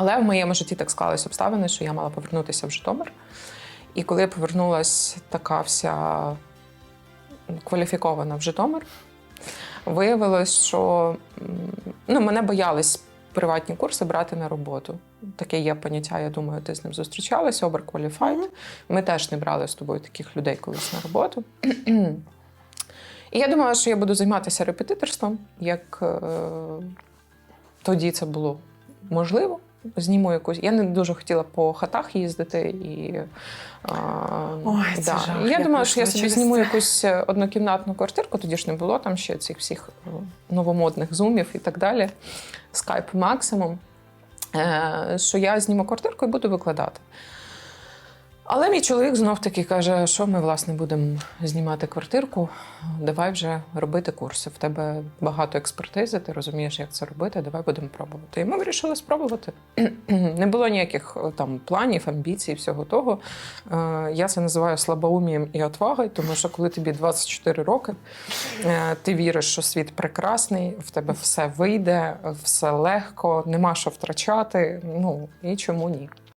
Але в моєму житті так склались обставини, що я мала повернутися в Житомир. І коли я повернулася така вся кваліфікована в Житомир, виявилось, що ну, мене боялись приватні курси брати на роботу. Таке є поняття, я думаю, ти з ним зустрічалася, overqualified. Ми теж не брали з тобою таких людей колись на роботу. І я думала, що я буду займатися репетиторством, як е, тоді це було можливо. Зніму якусь. Я не дуже хотіла по хатах їздити і. А, Ой, це жах, я я думала, що я собі через зніму це. якусь е, однокімнатну квартирку, тоді ж не було там ще цих всіх е, новомодних зумів і так далі. Скайп максимум. Е, що я зніму квартирку і буду викладати. Але мій чоловік знов таки каже, що ми власне будемо знімати квартирку. Давай вже робити курси. В тебе багато експертизи, ти розумієш, як це робити. Давай будемо пробувати. І ми вирішили спробувати. Не було ніяких е, там планів, амбіцій, всього того. Е, Я це називаю слабоумієм і отвагою, тому що коли тобі 24 роки, е, ти віриш, що світ прекрасний, в тебе все вийде, все легко, нема що втрачати. Ну і чому ні?